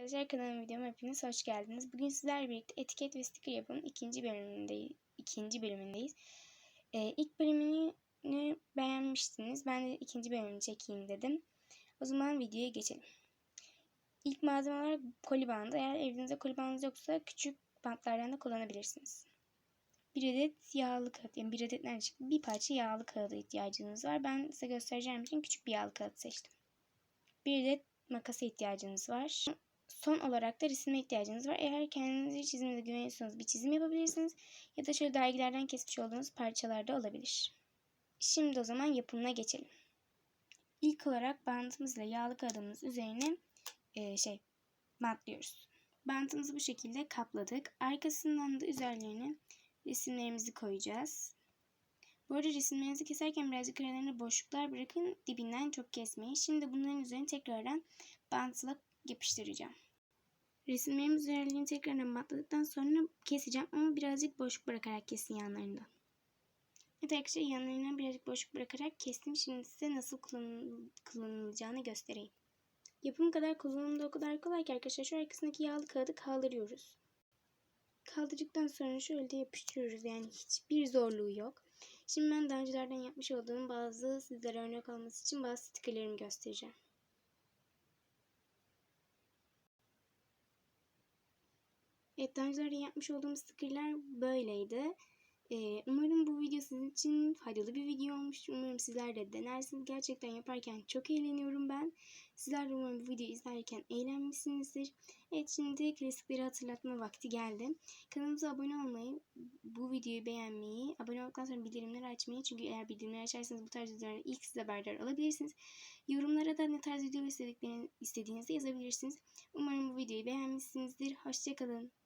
Arkadaşlar kanalıma videoma hepiniz hoş geldiniz. Bugün sizlerle birlikte etiket ve sticker yapımın ikinci bölümündeyiz. ikinci bölümündeyiz. Ee, ilk bölümünü beğenmiştiniz. Ben de ikinci bölümünü çekeyim dedim. O zaman videoya geçelim. İlk malzeme olarak koli bandı. Eğer evinizde koli bandınız yoksa küçük bantlardan da kullanabilirsiniz. Bir adet yağlı kağıt, yani bir adet nerede çıktı? Bir parça yağlı kağıda ihtiyacınız var. Ben size göstereceğim için küçük bir yağlı kağıt seçtim. Bir adet makasa ihtiyacınız var. Son olarak da resime ihtiyacınız var. Eğer kendinize çiziminize güveniyorsanız bir çizim yapabilirsiniz. Ya da şöyle dergilerden kesmiş olduğunuz parçalar da olabilir. Şimdi o zaman yapımına geçelim. İlk olarak bantımızla yağlı kağıdımız üzerine e, şey bantlıyoruz. Bantımızı bu şekilde kapladık. Arkasından da üzerlerine resimlerimizi koyacağız. Arada resimlerinizi keserken birazcık aralarına boşluklar bırakın. Dibinden çok kesmeyin. Şimdi bunların üzerine tekrardan bantla yapıştıracağım. Resimlerim üzerlerini tekrardan bantladıktan sonra keseceğim ama birazcık boşluk bırakarak kesin yanlarından. Evet arkadaşlar yanlarından birazcık boşluk bırakarak kestim. Şimdi size nasıl kullanıl kullanılacağını göstereyim. Yapım kadar kullanımda o kadar kolay ki arkadaşlar şu arkasındaki yağlı kağıdı kaldırıyoruz. Kaldırdıktan sonra şöyle de yapıştırıyoruz yani hiçbir zorluğu yok. Şimdi ben daha öncelerden yapmış olduğum bazı sizlere örnek olması için bazı stikerlerimi göstereceğim. Evet daha yapmış olduğum stikerler böyleydi. Ee, umarım bu video sizin için faydalı bir video olmuştur. Umarım sizler de denersiniz. Gerçekten yaparken çok eğleniyorum ben. Sizler de umarım bu videoyu izlerken eğlenmişsinizdir. Evet şimdi klasikleri hatırlatma vakti geldi. Kanalımıza abone olmayı, bu videoyu beğenmeyi, abone olduktan sonra bildirimleri açmayı. Çünkü eğer bildirimleri açarsanız bu tarz videolardan ilk siz haberdar alabilirsiniz. Yorumlara da ne tarz video istediğinizi yazabilirsiniz. Umarım bu videoyu beğenmişsinizdir. Hoşçakalın.